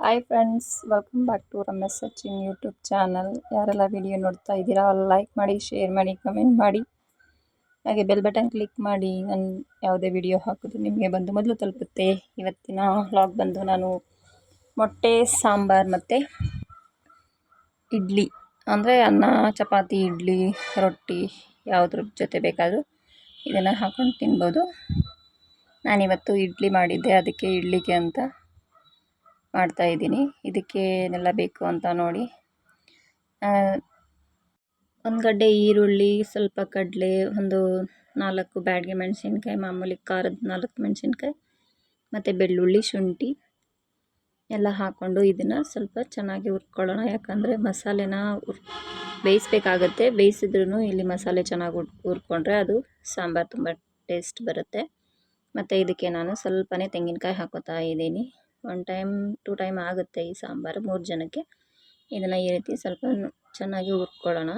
Hi friends welcome back to Ramesh Sachin YouTube channel ಯಾರೆಲ್ಲ video ನೋಡ್ತಾ ಇದ್ದೀರಾ like ಮಾಡಿ ಶೇರ್ ಮಾಡಿ ಕಮೆಂಟ್ ಮಾಡಿ. ಹಾಗೆ ಬೆಲ್ ಬಟನ್ ಕ್ಲಿಕ್ ಮಾಡಿ, ನಾನು ಯಾವುದೇ ವಿಡಿಯೋ ಹಾಕಿದ್ರು ನಿಮಗೆ ಬಂದು ಮೊದಲು ತಲುಪುತ್ತೆ. ಇವತ್ತಿನ ಲಾಗ್ ಬಂದು ನಾನು ಮೊಟ್ಟೆ, ಸಾಂಬಾರು ಮತ್ತು ಇಡ್ಲಿ. ಅಂದರೆ ಅನ್ನ, ಚಪಾತಿ, ಇಡ್ಲಿ, ರೊಟ್ಟಿ ಯಾವುದ್ರ ಜೊತೆ ಬೇಕಾದರೂ ಇದನ್ನು ಹಾಕ್ಕೊಂಡು ತಿನ್ಬೋದು. ನಾನಿವತ್ತು ಇಡ್ಲಿ ಮಾಡಿದ್ದೆ, ಅದಕ್ಕೆ ಇಡ್ಲಿಗೆ ಅಂತ ಮಾಡ್ತಾಯಿದ್ದೀನಿ ಇದಕ್ಕೆ ಏನೆಲ್ಲ ಬೇಕು ಅಂತ ನೋಡಿ. ಒಂದು ಗಡ್ಡೆ ಈರುಳ್ಳಿ, ಸ್ವಲ್ಪ ಕಡಲೆ, ಒಂದು ನಾಲ್ಕು ಬ್ಯಾಡ್ಗೆ ಮೆಣಸಿನ್ಕಾಯಿ, ಮಾಮೂಲಿ ಖಾರದ ನಾಲ್ಕು ಮೆಣಸಿನ್ಕಾಯಿ, ಮತ್ತು ಬೆಳ್ಳುಳ್ಳಿ, ಶುಂಠಿ ಎಲ್ಲ ಹಾಕ್ಕೊಂಡು ಇದನ್ನು ಸ್ವಲ್ಪ ಚೆನ್ನಾಗಿ ಹುರ್ಕೊಳ್ಳೋಣ. ಯಾಕಂದರೆ ಮಸಾಲೆನ ಹುರ್, ಬೇಯಿಸ್ಬೇಕಾಗತ್ತೆ. ಬೇಯಿಸಿದ್ರೂ ಇಲ್ಲಿ ಮಸಾಲೆ ಚೆನ್ನಾಗಿ ಉರ್ ಹುರ್ಕೊಂಡ್ರೆ ಅದು ಸಾಂಬಾರು ತುಂಬ ಟೇಸ್ಟ್ ಬರುತ್ತೆ. ಮತ್ತು ಇದಕ್ಕೆ ನಾನು ಸ್ವಲ್ಪನೇ ತೆಂಗಿನಕಾಯಿ ಹಾಕೋತಾ ಇದ್ದೀನಿ. ಒನ್ ಟೈಮ್, ಟು ಟೈಮ್ ಆಗುತ್ತೆ ಈ ಸಾಂಬಾರು ಮೂರು ಜನಕ್ಕೆ. ಇದನ್ನು ಈ ರೀತಿ ಸ್ವಲ್ಪ ಚೆನ್ನಾಗಿ ಹುರ್ಕೊಳ್ಳೋಣ.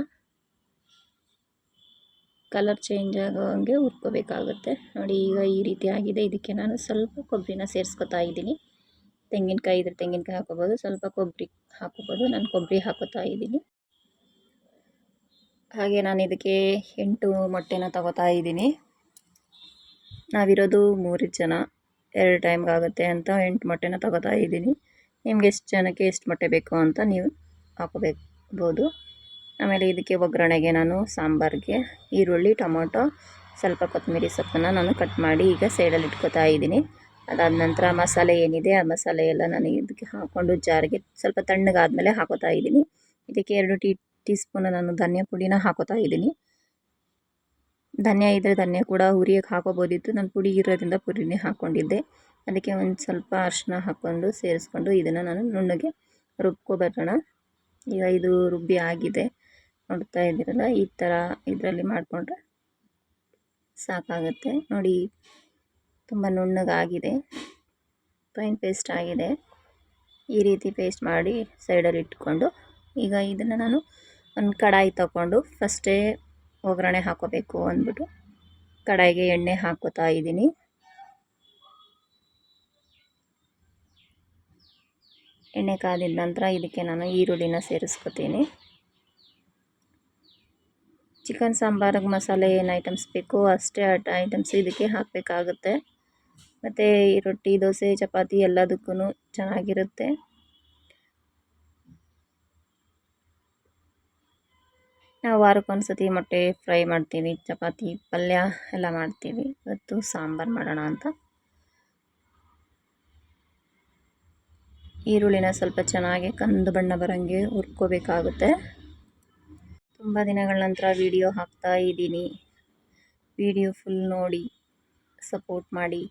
ಕಲರ್ ಚೇಂಜ್ ಆಗೋ ಹಂಗೆ ಹುರ್ಕೋಬೇಕಾಗುತ್ತೆ. ನೋಡಿ ಈಗ ಈ ರೀತಿ ಆಗಿದೆ. ಇದಕ್ಕೆ ನಾನು ಸ್ವಲ್ಪ ಕೊಬ್ಬರಿನ ಸೇರಿಸ್ಕೊತಾ ಇದ್ದೀನಿ. ತೆಂಗಿನಕಾಯಿ ಇದ್ರೆ ತೆಂಗಿನಕಾಯಿ ಹಾಕೋಬೋದು ಸ್ವಲ್ಪ ಕೊಬ್ಬರಿ ಹಾಕೋಬೋದು ನಾನು ಕೊಬ್ಬರಿ ಹಾಕೋತಾ ಇದ್ದೀನಿ. ಹಾಗೆ ನಾನು ಇದಕ್ಕೆ ಎಂಟು ಮೊಟ್ಟೆನ ತಗೋತಾ ಇದ್ದೀನಿ. ನಾವಿರೋದು ಮೂರು ಜನ. ಎರಡು ಟೈಮ್ಗೆ ಆಗುತ್ತೆ ಅಂತ ಎಂಟು ಮೊಟ್ಟೆನ ತಗೋತಾ ಇದ್ದೀನಿ. ನಿಮ್ಗೆ ಎಷ್ಟು ಜನಕ್ಕೆ ಎಷ್ಟು ಮೊಟ್ಟೆ ಬೇಕು ಅಂತ ನೀವು ಹಾಕೋಬೇಕ್ಬೋದು. ಆಮೇಲೆ ಇದಕ್ಕೆ ಒಗ್ಗರಣೆಗೆ ನಾನು ಸಾಂಬಾರಿಗೆ ಈರುಳ್ಳಿ, ಟೊಮೊಟೊ, ಸ್ವಲ್ಪ ಕೊತ್ತಂಬರಿ ಸೊಪ್ಪನ್ನು ನಾನು ಕಟ್ ಮಾಡಿ ಈಗ ಸೈಡಲ್ಲಿ ಇಟ್ಕೋತಾ ಇದ್ದೀನಿ. ಅದಾದ ನಂತರ ಮಸಾಲೆ ಏನಿದೆ ಆ ಮಸಾಲೆ ಎಲ್ಲ ನಾನು ಇದಕ್ಕೆ ಹಾಕ್ಕೊಂಡು ಜಾರಿಗೆ ಸ್ವಲ್ಪ ತಣ್ಣಗಾದಮೇಲೆ ಹಾಕೋತಾ ಇದ್ದೀನಿ. ಇದಕ್ಕೆ ಎರಡು ಟೀ ಟೀ ಸ್ಪೂನ್ ನಾನು ಧನಿಯಾ ಪುಡಿನ ಹಾಕೋತಾ ಇದ್ದೀನಿ. ಧನ್ಯ ಇದ್ದರೆ ಧನ್ಯ ಕೂಡ ಹುರಿಯಕ್ಕೆ ಹಾಕೋಬೋದಿತ್ತು ನಾನು ಪುಡಿ ಇರೋದ್ರಿಂದ ಪುಡಿನೇ ಹಾಕ್ಕೊಂಡಿದ್ದೆ ಅದಕ್ಕೆ ಒಂದು ಸ್ವಲ್ಪ ಅರಿಶಿನ ಹಾಕ್ಕೊಂಡು ಸೇರಿಸ್ಕೊಂಡು ಇದನ್ನು ನಾನು ನುಣ್ಣಗೆ ರುಬ್ಕೊಬರೋಣ ಈಗ ಇದು ರುಬ್ಬಿ ಆಗಿದೆ. ನೋಡ್ತಾ ಇದ್ದೀರಲ್ಲ, ಈ ಥರ ಇದರಲ್ಲಿ ಮಾಡಿಕೊಂಡ್ರೆ ಸಾಕಾಗುತ್ತೆ. ನೋಡಿ, ತುಂಬ ನುಣ್ಣಗಾಗಿದೆ. ಫೈನ್ ಪೇಸ್ಟ್ ಆಗಿದೆ. ಈ ರೀತಿ ಪೇಸ್ಟ್ ಮಾಡಿ ಸೈಡಲ್ಲಿ ಇಟ್ಕೊಂಡು ಈಗ ಇದನ್ನು ನಾನು ಒಂದು ಕಡಾಯಿ ತಗೊಂಡು ಫಸ್ಟೇ ಒಗ್ಗರಣೆ ಹಾಕೋಬೇಕು ಅಂದ್ಬಿಟ್ಟು ಕಡಾಯಿಗೆ ಎಣ್ಣೆ ಹಾಕೋತಾ ಇದ್ದೀನಿ. ಎಣ್ಣೆ ಕಾದಿದ ನಂತರ ಇದಕ್ಕೆ ನಾನು ಈರುಳ್ಳಿನ ಸೇರಿಸ್ಕೊತೀನಿ. ಚಿಕನ್ ಸಾಂಬಾರಿಗೆ ಮಸಾಲೆ ಏನು ಐಟಮ್ಸ್ ಬೇಕು ಅಷ್ಟೇ ಐಟಮ್ಸ್ ಇದಕ್ಕೆ ಹಾಕಬೇಕಾಗುತ್ತೆ. ಮತ್ತು ರೊಟ್ಟಿ, ದೋಸೆ, ಚಪಾತಿ ಎಲ್ಲದಕ್ಕೂ ಚೆನ್ನಾಗಿರುತ್ತೆ. ನಾವು ವಾರಕ್ಕೊಂದು ಸತಿ ಮೊಟ್ಟೆ ಫ್ರೈ ಮಾಡ್ತೀವಿ, ಚಪಾತಿ, ಪಲ್ಯ ಎಲ್ಲ ಮಾಡ್ತೀವಿ. ಇವತ್ತು ಸಾಂಬಾರು ಮಾಡೋಣ ಅಂತ. ಈರುಳ್ಳಿನ ಸ್ವಲ್ಪ ಚೆನ್ನಾಗಿ ಕಂದು ಬಣ್ಣ ಬರೋಂಗೆ ಹುರ್ಕೋಬೇಕಾಗುತ್ತೆ. ತುಂಬ ದಿನಗಳ ನಂತರ ವಿಡಿಯೋ ಹಾಕ್ತಾ ಇದ್ದೀನಿ. ವಿಡಿಯೋ ಫುಲ್ ನೋಡಿ ಸಪೋರ್ಟ್ ಮಾಡಿ.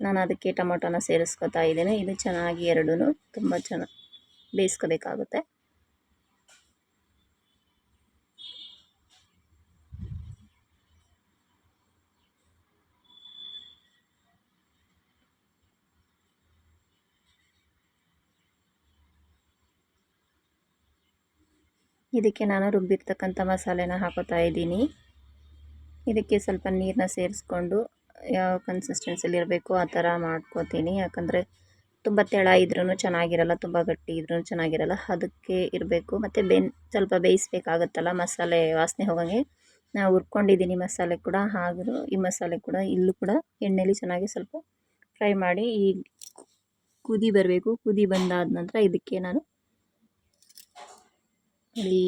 ನಾನು ಅದಕ್ಕೆ ಟೊಮೊಟೊನ ಸೇರಿಸ್ಕೊತಾ ಇದ್ದೀನಿ. ಇದು ಚೆನ್ನಾಗಿ ಎರಡೂ ತುಂಬ ಚೆನ್ನಾಗಿ ಬೇಯಿಸ್ಕೋಬೇಕಾಗುತ್ತೆ. ಇದಕ್ಕೆ ನಾನು ರುಬ್ಬಿರ್ತಕ್ಕಂಥ ಮಸಾಲೆನ ಹಾಕೋತಾ ಇದ್ದೀನಿ. ಇದಕ್ಕೆ ಸ್ವಲ್ಪ ನೀರನ್ನ ಸೇರಿಸ್ಕೊಂಡು ಯಾವ ಕನ್ಸಿಸ್ಟೆನ್ಸಿಲಿ ಇರಬೇಕು ಆ ಥರ ಮಾಡ್ಕೋತೀನಿ. ಯಾಕಂದರೆ ತುಂಬ ತೆಳ ಇದ್ರೂ ಚೆನ್ನಾಗಿರಲ್ಲ, ತುಂಬ ಗಟ್ಟಿ ಇದ್ರೂ ಚೆನ್ನಾಗಿರಲ್ಲ, ಅದಕ್ಕೆ ಇರಬೇಕು. ಮತ್ತು ಬೆನ್, ಸ್ವಲ್ಪ ಬೇಯಿಸ್ಬೇಕಾಗತ್ತಲ್ಲ ಮಸಾಲೆ ವಾಸನೆ ಹೋಗಂಗೆ. ನಾವು ಹುರ್ಕೊಂಡಿದ್ದೀನಿ ಮಸಾಲೆ ಕೂಡ, ಹಾಗೂ ಈ ಮಸಾಲೆ ಕೂಡ, ಇಲ್ಲೂ ಕೂಡ ಎಣ್ಣೆಲಿ ಚೆನ್ನಾಗಿ ಸ್ವಲ್ಪ ಫ್ರೈ ಮಾಡಿ ಈ ಕುದಿ ಬರಬೇಕು. ಕುದಿ ಬಂದಾದ ನಂತರ ಇದಕ್ಕೆ ನಾನು ನೋಡಿ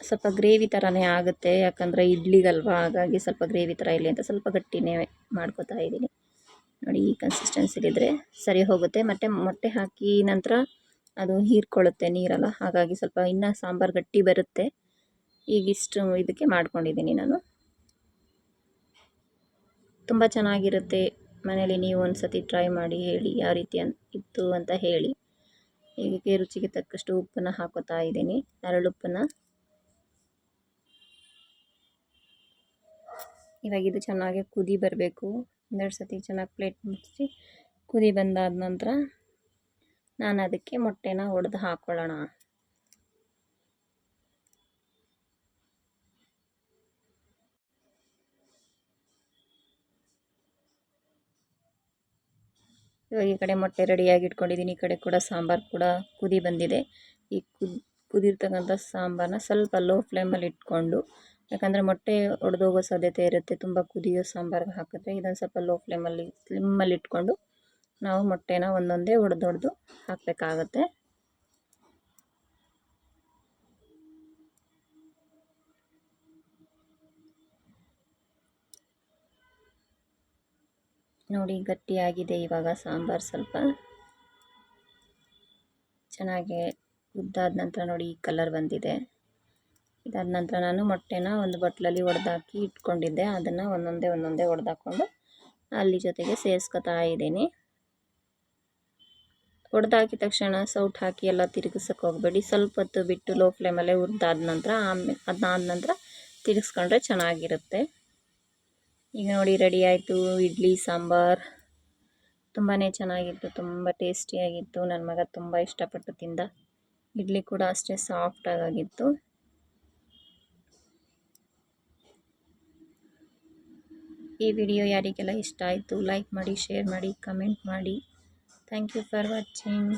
ಸ್ವಲ್ಪ ಗ್ರೇವಿ ಥರನೇ ಆಗುತ್ತೆ, ಯಾಕಂದರೆ ಇಡ್ಲಿಗಲ್ವಾ? ಹಾಗಾಗಿ ಸ್ವಲ್ಪ ಗ್ರೇವಿ ಥರ ಇಲ್ಲಿ ಅಂತ ಸ್ವಲ್ಪ ಗಟ್ಟಿನೇ ಮಾಡ್ಕೋತಾ ಇದ್ದೀನಿ. ನೋಡಿ, ಈ ಕನ್ಸಿಸ್ಟೆನ್ಸಿಲಿದ್ರೆ ಸರಿ ಹೋಗುತ್ತೆ. ಮತ್ತು ಮೊಟ್ಟೆ ಹಾಕಿ ನಂತರ ಅದು ಹೀರ್ಕೊಳ್ಳುತ್ತೆ ನೀರಲ್ಲ, ಹಾಗಾಗಿ ಸ್ವಲ್ಪ ಇನ್ನೂ ಸಾಂಬಾರು ಗಟ್ಟಿ ಬರುತ್ತೆ. ಈಗಿಷ್ಟು ಇದಕ್ಕೆ ಮಾಡ್ಕೊಂಡಿದ್ದೀನಿ ನಾನು. ತುಂಬ ಚೆನ್ನಾಗಿರುತ್ತೆ ಮನೇಲಿ ನೀವು ಒಂದು ಸತಿ ಟ್ರೈ ಮಾಡಿ ಹೇಳಿ ಯಾವ ರೀತಿ ಅನ್, ಇತ್ತು ಅಂತ ಹೇಳಿ. ಹೀಗೆ ರುಚಿಗೆ ತಕ್ಕಷ್ಟು ಉಪ್ಪನ್ನು ಹಾಕೋತಾ ಇದ್ದೀನಿ. ಉಪ್ಪನ್ನು ಇವಾಗ ಇದು ಚೆನ್ನಾಗಿ ಕುದಿ ಬರಬೇಕು. ಒಂದೆರಡು ಸತಿ ಚೆನ್ನಾಗಿ ಪ್ಲೇಟ್ ಮುಚ್ಚಿ ಕುದಿ ಬಂದಾದ ನಂತರ ನಾನು ಅದಕ್ಕೆ ಮೊಟ್ಟೆನ ಒಡೆದು ಹಾಕ್ಕೊಳ್ಳೋಣ ಇವಾಗ ಈ ಕಡೆ ಮೊಟ್ಟೆ ರೆಡಿಯಾಗಿ ಇಟ್ಕೊಂಡಿದ್ದೀನಿ ಈ ಕಡೆ ಕೂಡ ಸಾಂಬಾರು ಕೂಡ ಕುದಿ ಬಂದಿದೆ. ಈ ಕುದ್, ಕುದಿರ್ತಕ್ಕಂಥ ಸಾಂಬಾರನ್ನ ಸ್ವಲ್ಪ ಲೋ ಫ್ಲೇಮಲ್ಲಿ ಇಟ್ಕೊಂಡು, ಯಾಕಂದರೆ ಮೊಟ್ಟೆ ಒಡೆದೋಗೋ ಸಾಧ್ಯತೆ ಇರುತ್ತೆ. ತುಂಬ ಕುದಿಯೋ ಸಾಂಬಾರ್ಗೆ ಹಾಕಿದ್ರೆ ಇದನ್ನು ಸ್ವಲ್ಪ ಲೋ ಫ್ಲೇಮಲ್ಲಿ ಸ್ಲಿಮ್ಮಲ್ಲಿ ಇಟ್ಕೊಂಡು ನಾವು ಮೊಟ್ಟೆನ ಒಂದೊಂದೇ ಒಡೆದೊಡ್ದು ಹಾಕಬೇಕಾಗತ್ತೆ. ನೋಡಿ, ಗಟ್ಟಿಯಾಗಿದೆ. ಇವಾಗ ಸಾಂಬಾರು ಸ್ವಲ್ಪ ಚೆನ್ನಾಗಿ ಉದ್ದಾದ ನಂತರ ನೋಡಿ, ಈ ಕಲರ್ ಬಂದಿದೆ. ಇದಾದ ನಂತರ ನಾನು ಮೊಟ್ಟೆನ ಒಂದು ಬಟ್ಲಲ್ಲಿ ಒಡೆದಾಕಿ ಇಟ್ಕೊಂಡಿದ್ದೆ. ಅದನ್ನು ಒಂದೊಂದೇ ಒಂದೊಂದೇ ಒಡೆದಾಕೊಂಡು ಅಲ್ಲಿ ಜೊತೆಗೆ ಸೇರಿಸ್ಕೊತಾ ಇದ್ದೀನಿ. ಒಡೆದಾಕಿದ ತಕ್ಷಣ ಸೌಟ್ ಹಾಕಿ ಎಲ್ಲ ತಿರುಗಿಸೋಕೆ ಹೋಗಬೇಡಿ. ಸ್ವಲ್ಪ ಹೊತ್ತು ಬಿಟ್ಟು ಲೋ ಫ್ಲೇಮಲ್ಲೇ ಹುರಿದಾದ ನಂತರ ಆಮೇಲೆ ಅದನ್ನಾದ ನಂತರ ತಿರುಗಿಸ್ಕೊಂಡ್ರೆ ಚೆನ್ನಾಗಿರುತ್ತೆ. ಈಗ ನೋಡಿ ರೆಡಿ ಆಯಿತು. ಇಡ್ಲಿ, ಸಾಂಬಾರು. ತುಂಬಾ ಚೆನ್ನಾಗಿತ್ತು. ತುಂಬ ಟೇಸ್ಟಿಯಾಗಿತ್ತು ನನ್ನ ಮಗ ತುಂಬ ಇಷ್ಟಪಟ್ಟು ತಿಂದ. ಇಡ್ಲಿ ಕೂಡ ಅಷ್ಟೇ ಸಾಫ್ಟಾಗಿತ್ತು ಈ ವಿಡಿಯೋ ಯಾರಿಗೆಲ್ಲ ಇಷ್ಟ ಆಯಿತು ಲೈಕ್ ಮಾಡಿ ಶೇರ್ ಮಾಡಿ ಕಮೆಂಟ್ ಮಾಡಿ. Thank you for watching